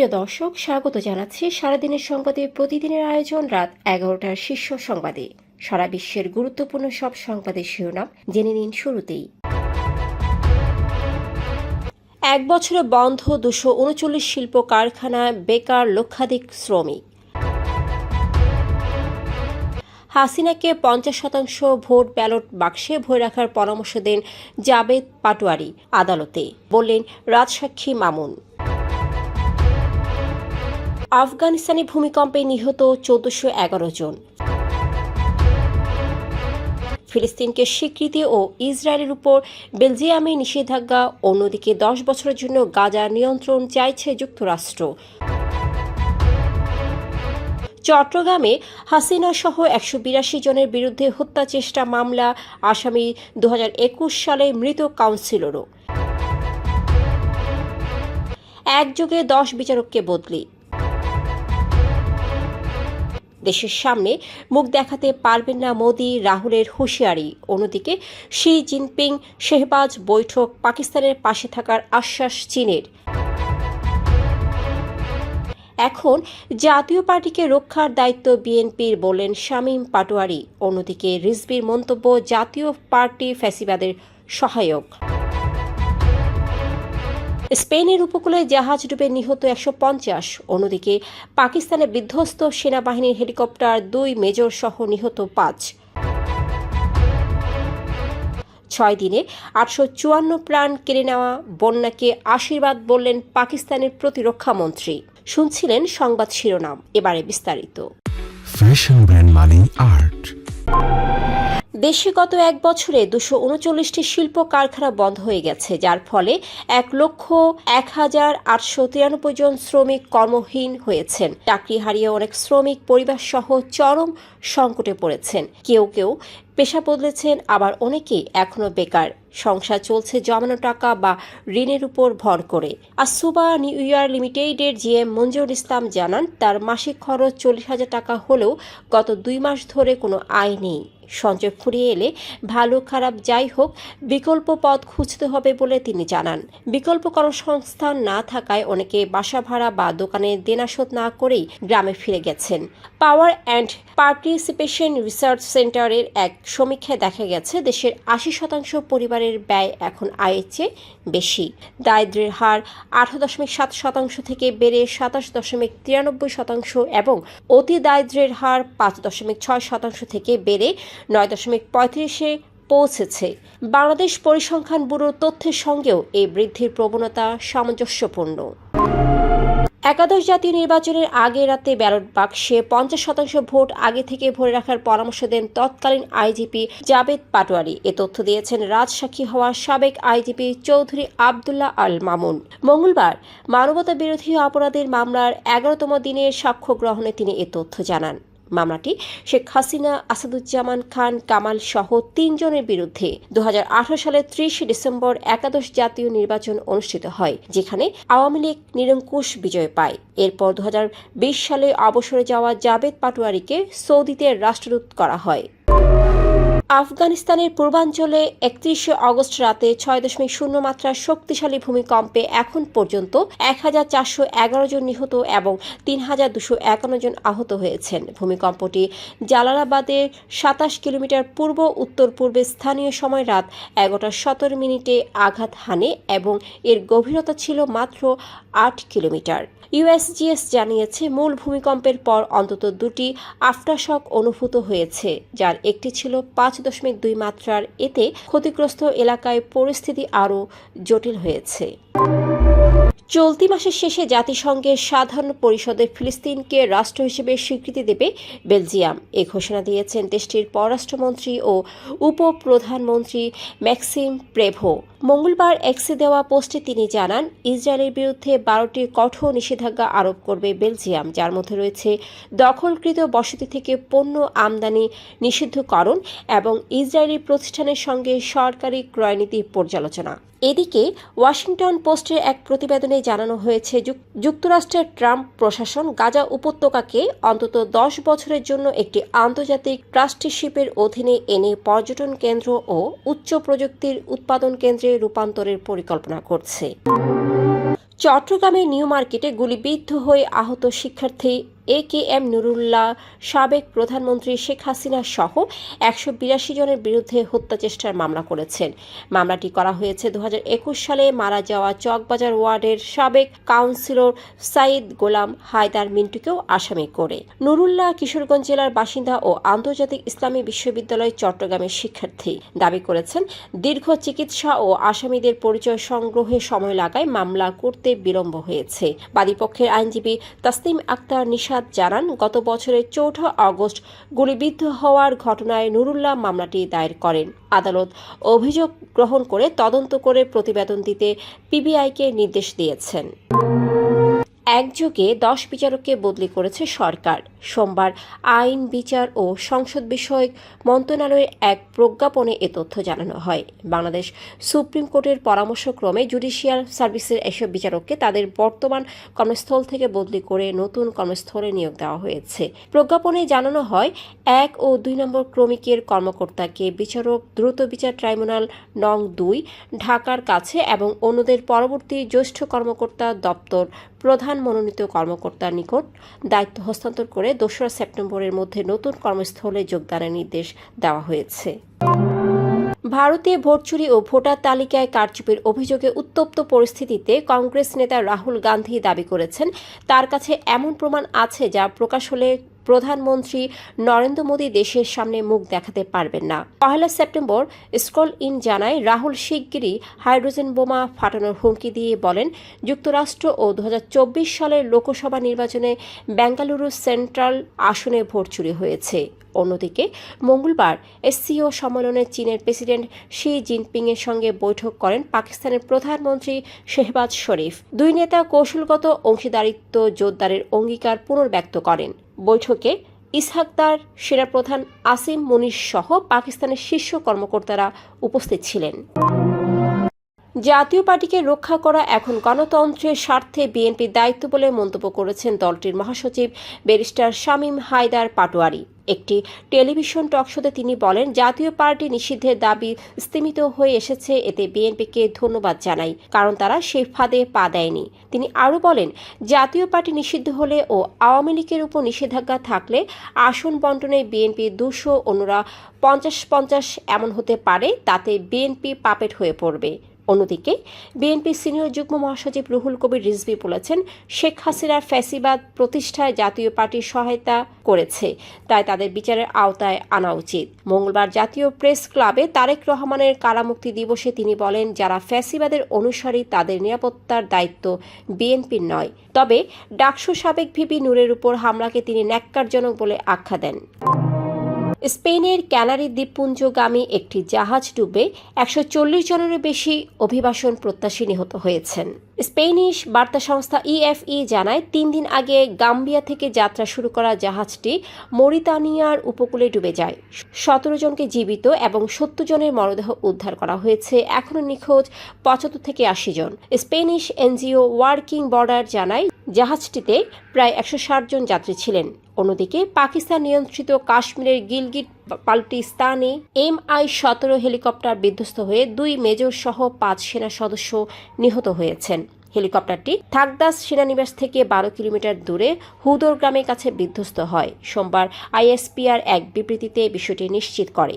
প্রিয় দর্শক, স্বাগত জানাচ্ছি সারাদিনের সংবাদে। প্রতিদিনের আয়োজন রাত এগারোটার শীর্ষ সংবাদে। সারা বিশ্বের গুরুত্বপূর্ণ সব সংবাদের শিরোনাম জেনে নিন শুরুতেই। এক বছরে বন্ধ দুশো উনচল্লিশ শিল্প কারখানায় বেকার লক্ষাধিক শ্রমিক। হাসিনাকে পঞ্চাশ শতাংশ ভোট ব্যালট বাক্সে ভরে রাখার পরামর্শ দেন জাবেদ পাটোয়ারি আদালতে, বললেন রাজসাক্ষী মামুন। আফগানিস্তানে ভূমিকম্পে নিহত চোদ্দশো এগারো জন। ফিলিস্তিনকে স্বীকৃতি ও ইসরায়েলের উপর বেলজিয়ামে নিষেধাজ্ঞা, অন্যদিকে দশ বছরের জন্য গাজার নিয়ন্ত্রণ চাইছে যুক্তরাষ্ট্র। চট্টগ্রামে হাসিনা সহ একশো বিরাশি জনের বিরুদ্ধে হত্যা চেষ্টা মামলা, আসামি দু হাজার একুশ সালে মৃত কাউন্সিলরও। একযোগে দশ বিচারককে বদলি। দেশের সামনে মুখ দেখাতে পারবেন না মোদি, রাহুলের হুঁশিয়ারি। অন্যদিকে শি জিনপিং শেহবাজ বৈঠক পাকিস্তানের পাশে থাকার আশ্বাস চীনের। এখন জাতীয় পার্টিকে রক্ষার দায়িত্ব বিএনপির বললেন শামীম পাটোয়ারি। অন্যদিকে রিজবির মন্তব্য জাতীয় পার্টি ফ্যাসিবাদের সহায়ক। স্পেনের উপকূলে জাহাজ ডুবে নিহত একশো পঞ্চাশ। অন্যদিকে পাকিস্তানে বিধ্বস্ত সেনাবাহিনীর হেলিকপ্টার দুই মেজর সহ নিহত পাঁচ। ছয় দিনে আটশো চুয়ান্ন প্রাণ কেড়ে নেওয়া বন্যাকে আশীর্বাদ বললেন পাকিস্তানের প্রতিরক্ষামন্ত্রী শুনছিলেন সংবাদ শিরোনাম, এবারে বিস্তারিত। ফ্যাশন ব্র্যান্ড মানে আর্ট দেশে গত এক বছরে দুশো উনচল্লিশটি শিল্প কারখানা বন্ধ হয়ে গেছে, যার ফলে এক লক্ষ এক হাজার আটশো তিরানব্বই জন শ্রমিক কর্মহীন হয়েছেন। চাকরি হারিয়ে অনেক শ্রমিক পরিবার সহ চরম সংকটে পড়েছেন। কেউ কেউ পেশা বদলেছেন, আবার অনেকেই এখনও বেকার। সংসার চলছে জমানো টাকা বা ঋণের উপর ভর করে। আসুবা নিউ ইয়ার লিমিটেডের জিএম মঞ্জুর ইসলাম জানান, তার মাসিক খরচ চল্লিশ হাজার টাকা হলেও গত দুই মাস ধরে কোনো আয় নেই। সঞ্চয় ফুরিয়ে এলে ভালো খারাপ যাই হোক, বিকল্প পথ খুঁজতে হবে বলে তিনি জানান। বিকল্প কর্মসংস্থান না থাকায় অনেকে বাসা ভাড়া বা দোকানে দেনা শোধ না করেই গ্রামে ফিরে গেছেন। পাওয়ার অ্যান্ড পার্টিসিপেশন রিসার্চ সেন্টারের এক সমীক্ষায় দেখা গেছে দেশের আশি শতাংশ পরিবারের ব্যয় এখন আয়ের চেয়ে বেশি। দারিদ্র্যের হার আঠারো দশমিক সাত শতাংশ থেকে বেড়ে সাতাশ দশমিক তিরানব্বই শতাংশ এবং অতি দারিদ্র্যের হার পাঁচ দশমিক ছয় শতাংশ থেকে বেড়ে নয় দশমিক পঁয়ত্রিশে পৌঁছেছে। বাংলাদেশ পরিসংখ্যান ব্যুরোর তথ্যের সঙ্গেও এই বৃদ্ধির প্রবণতা সামঞ্জস্যপূর্ণ। একাদশ জাতীয় নির্বাচনের আগে রাতে ব্যালট বাক্সে পঞ্চাশ শতাংশ ভোট আগে থেকে ভরে রাখার পরামর্শ দেন তৎকালীন আইজিপি জাবেদ পাটোয়ারি। এ তথ্য দিয়েছেন রাজসাক্ষী হওয়া সাবেক আইজিপি চৌধুরী আবদুল্লাহ আল মামুন। মঙ্গলবার মানবতা বিরোধী অপরাধের মামলার এগারোতম দিনের সাক্ষ্য গ্রহণে তিনি এ তথ্য জানান। মামলাটি। শেখ হাসিনা, আসাদুজ্জামান খান, কামাল সহ তিনজনের বিরুদ্ধে দু হাজার আঠেরো সালের ত্রিশ ডিসেম্বর একাদশ জাতীয় নির্বাচন অনুষ্ঠিত হয়, যেখানে আওয়ামী লীগ নিরঙ্কুশ বিজয় পায়। এরপর দু হাজার বিশ সালে অবসরে যাওয়া জাবেদ পাটোয়ারিকে সৌদিতে রাষ্ট্রদূত করা হয়। আফগানিস্তানের পূর্বাঞ্চলে একত্রিশে অগস্ট রাতে ছয় দশমিক শূন্য মাত্রার শক্তিশালী ভূমিকম্পে এখন পর্যন্ত এক হাজার চারশো এগারো জন নিহত এবং তিন হাজার দুশো একান্ন জন আহত হয়েছেন। ভূমিকম্পটি জালালাবাদের সাতাশ কিলোমিটার পূর্ব, উত্তর পূর্বে স্থানীয় সময় রাত এগারোটা সতেরো মিনিটে আঘাত হানে এবং এর গভীরতা ছিল মাত্র আট কিলোমিটার। ইউএসজিএস জানিয়েছে, মূল ভূমিকম্পের পর অন্তত দুটি আফটারশক অনুভূত হয়েছে, যার একটি ছিল পাঁচ দশমিক দুই মাত্রার এতে ক্ষতিগ্রস্ত এলাকায় পরিস্থিতি আরও জটিল হয়েছে। চলতি মাসের শেষে জাতিসংঘের সাধারণ পরিষদে ফিলিস্তিনকে রাষ্ট্র হিসেবে স্বীকৃতি দেবে বেলজিয়াম। এ ঘোষণা দিয়েছেন দেশটির পররাষ্ট্রমন্ত্রী ও উপপ্রধানমন্ত্রী ম্যাক্সিম প্রেভো। মঙ্গলবার এক্সে দেওয়া পোস্টে তিনি জানান, ইসরায়েলের বিরুদ্ধে বারোটি কঠোর নিষেধাজ্ঞা আরোপ করবে বেলজিয়াম, যার মধ্যে রয়েছে দখলকৃত বসতি থেকে পণ্য আমদানি নিষিদ্ধকরণ এবং ইসরায়েলি প্রতিষ্ঠানের সঙ্গে সরকারি ক্রয়নীতি পর্যালোচনা। এদিকে, ওয়াশিংটন পোস্টের এক প্রতিবেদনে জানানো হয়েছে, যুক- যুক্তরাষ্ট্রের ট্রাম্প প্রশাসন গাজা উপত্যকাকে অন্তত দশ বছরের জন্য একটি আন্তর্জাতিক ট্রাস্টিশিপের অধীনে এনে পর্যটন কেন্দ্র ও উচ্চ প্রযুক্তির উৎপাদন কেন্দ্রে রূপান্তরের পরিকল্পনা করছে। চট্টগ্রামের নিউ মার্কেটে গুলিবিদ্ধ হয়ে আহত শিক্ষার্থী এ কে এম নুরুল্লাহ সাবেক প্রধানমন্ত্রী শেখ হাসিনা সহ একশো বিরাশি জনের বিরুদ্ধে হত্যা চেষ্টার মামলা করেছেন। মামলাটি করা হয়েছে দু সালে মারা যাওয়া চকবাজার ওয়ার্ডের সাবেক কাউন্সিলর সাইদ গোলাম হায়দার মিন্টুকেও আসামি করে। নুরুল্লাহ কিশোরগঞ্জ জেলার বাসিন্দা ও আন্তর্জাতিক ইসলামী বিশ্ববিদ্যালয় চট্টগ্রামের শিক্ষার্থী। দাবি করেছেন, দীর্ঘ চিকিৎসা ও আসামিদের পরিচয় সংগ্রহে সময় লাগায় মামলা করতে বিলম্ব হয়েছে। বাদীপক্ষের আইনজীবী তাসলিম আক্তার নিশাদ জানান, গত বছরের চৌঠা আগস্ট গুলিবিদ্ধ হওয়ার ঘটনায় নুরুল্লাহ মামলাটি দায়ের করেন। আদালত অভিযোগ গ্রহণ করে তদন্ত করে প্রতিবেদন দিতে পিবিআইকে নির্দেশ দিয়েছেন। একযোগে দশ বিচারককে বদলি করেছে সরকার। সোমবার আইন, বিচার ও সংসদ বিষয়ক মন্ত্রণালয়ের এক প্রজ্ঞাপনে এ তথ্য জানানো হয়। বাংলাদেশ সুপ্রিম কোর্টের পরামর্শক্রমে জুডিশিয়াল সার্ভিসের এসব বিচারককে তাদের বর্তমান কর্মস্থল থেকে বদলি করে নতুন কর্মস্থলে নিয়োগ দেওয়া হয়েছে। প্রজ্ঞাপনে জানানো হয়, এক ও দুই নম্বর ক্রমিকের কর্মকর্তাকে বিচারক দ্রুত বিচার ট্রাইব্যুনাল নং দুই, ঢাকার কাছে এবং অন্যদের পরবর্তী জ্যেষ্ঠ কর্মকর্তা দপ্তর প্রধান মনোনীত কর্মকর্তার নিকট দায়িত্ব হস্তান্তর করে দোসরা সেপ্টেম্বরের মধ্যে নতুন কর্মস্থলে যোগদানের নির্দেশ দেওয়া হয়েছে। ভারতে ভোট চুরি ও ভোটার তালিকায় কারচুপির অভিযোগে উত্তপ্ত পরিস্থিতিতে কংগ্রেস নেতা রাহুল গান্ধী দাবি করেছেন, তার কাছে এমন প্রমাণ আছে যা প্রকাশ হলে প্রধানমন্ত্রী নরেন্দ্র মোদী দেশের সামনে মুখ দেখাতে পারবেন না। পহেলা সেপ্টেম্বর, স্ক্রল ইন জানায় রাহুল শিগগিরই হাইড্রোজেন বোমা ফাটানোর হুমকি দিয়ে বলেন, যুক্তরাষ্ট্র ও দু হাজার চব্বিশ সালের লোকসভা নির্বাচনে বেঙ্গালুরু সেন্ট্রাল আসনে ভোট চুরি হয়েছে। অন্যদিকে মঙ্গলবার এসসিও সম্মেলনে চীনের প্রেসিডেন্ট শি জিনপিংয়ের সঙ্গে বৈঠক করেন পাকিস্তানের প্রধানমন্ত্রী শেহবাজ শরীফ। দুই নেতা কৌশলগত অংশীদারিত্ব জোরদারের অঙ্গীকার পুনর্ব্যক্ত করেন। বৈঠকে ইসহাকদার সেনাপ্রধান আসিম মুনিশ সহ পাকিস্তানের শীর্ষ কর্মকর্তারা উপস্থিত ছিলেন। জাতীয় পার্টিকে রক্ষা করা এখন গণতন্ত্রের স্বার্থে বিএনপির দায়িত্ব বলে মন্তব্য করেছেন দলটির মহাসচিব ব্যারিস্টার শামীম হায়দার পাটোয়ারি। একটি টেলিভিশন টকশোতে তিনি বলেন, জাতীয় পার্টি নিষিদ্ধের দাবি স্তীমিত হয়ে এসেছে, এতে বিএনপিকে ধন্যবাদ জানাই, কারণ তারা সেই ফাঁদে পা দেয়নি। তিনি আরও বলেন, জাতীয় পার্টি নিষিদ্ধ হলে ও আওয়ামী লীগের উপর নিষেধাজ্ঞা থাকলে আসন বন্টনে বিএনপি দুশো, অন্যরা পঞ্চাশ পঞ্চাশ এমন হতে পারে, তাতে বিএনপি পাপেট হয়ে পড়বে। অন্যদিকে, বিএনপি সিনিয়র যুগ্ম মহাসচিব রুহুল কবির রিজভি বলেছেন, শেখ হাসিনার ফ্যাসিবাদ প্রতিষ্ঠায় জাতীয় পার্টি সহায়তা করেছে, তাই তাদের বিচারের আওতায় আনা উচিত। মঙ্গলবার জাতীয় প্রেস ক্লাবে তারেক রহমানের কারামুক্তি দিবসে তিনি বলেন, যারা ফ্যাসিবাদের অনুসারী, তাদের নিরাপত্তার দায়িত্ব বিএনপির নয়। তবে ডাকসু সাবেক ভিপি নূরের উপর হামলাকে তিনি ন্যাক্কারজনক বলে আখ্যা দেন। স্পেনের ক্যানারি দ্বীপপুঞ্জগামী একটি জাহাজ ডুবে একশো চল্লিশ জনেরও বেশি অভিবাসন প্রত্যাশী নিহত হয়েছেন। স্পেনিশ বার্তা সংস্থা ইএফই জানায়, তিন দিন আগে গাম্বিয়া থেকে যাত্রা শুরু করা জাহাজটি মরিতানিয়ার উপকূলে ডুবে যায়। সতেরো জনকে জীবিত এবং সত্তর জনের মরদেহ উদ্ধার করা হয়েছে। এখনও নিখোঁজ পঁচাত্তর থেকে আশি জন। স্পেনিশ এনজিও ওয়ার্কিং বর্ডার জানায় জাহাজটিতে প্রায় একশো ষাট জন যাত্রী ছিলেন। অন্যদিকে পাকিস্তান নিয়ন্ত্রিত কাশ্মীরের গিলগিট পাল্টিস্তানে এম আই সতেরো হেলিকপ্টার বিধ্বস্ত হয়ে দুই মেজর সহ পাঁচ সেনা সদস্য নিহত হয়েছেন। হেলিকপ্টারটি থাকদাস সেনানিবাস থেকে বারো কিলোমিটার দূরে হুদর গ্রামের কাছে বিধ্বস্ত হয়। সোমবার আইএসপিআর এক বিবৃতিতে বিষয়টি নিশ্চিত করে।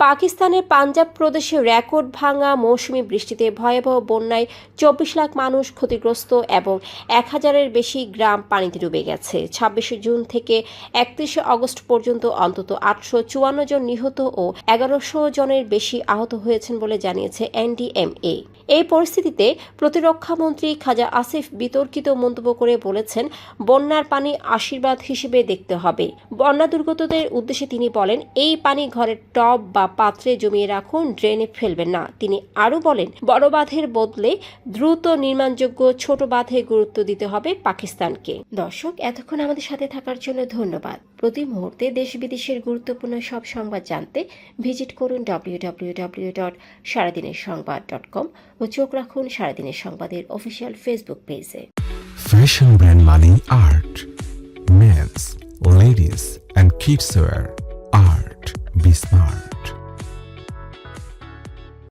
পাকিস্তানের পাঞ্জাব প্রদেশে রেকর্ড ভাঙা মৌসুমি বৃষ্টিতে ভয়াবহ বন্যায় চব্বিশ লাখ মানুষ ক্ষতিগ্রস্ত এবং এক হাজারের বেশি গ্রাম পানিতে ডুবে গেছে। ছাব্বিশে জুন থেকে একত্রিশে আগস্ট পর্যন্ত অন্তত আটশো চুয়ান্ন জন নিহত ও এগারোশো জনের বেশি আহত হয়েছেন বলে জানিয়েছে এনডিএমএ। এই পরিস্থিতিতে প্রতিরক্ষা মন্ত্রী খাজা আসিফ বিতর্কিত মন্তব্য করে বলেছেন, বন্যার পানি আশীর্বাদ হিসেবে দেখতে হবে। বন্যা দুর্গতদের উদ্দেশ্যে তিনি বলেন, এই পানি ঘরের টব বা পাত্রে জমিয়ে রাখুন ড্রেনে ফেলবেন না তিনি আরও বলেন বড় বাঁধের বদলে দ্রুত নির্মাণযোগ্য ছোট বাঁধে গুরুত্ব দিতে হবে পাকিস্তানকে দর্শক এতক্ষণ আমাদের সাথে থাকার জন্য ধন্যবাদ প্রতি মুহূর্তে দেশ বিদেশের গুরুত্বপূর্ণ সব সংবাদ জানতে ভিজিট করুন ডাব্লিউ ডাব্লিউ ডাব্লিউ ডট সারাদিনের সংবাদ ডট কম ও চোখ রাখুন সারাদিনের সংবাদের অফিসিয়াল ফেসবুক পেজে Fashion brand money art. Men's, ladies, and kids wear art. be smart.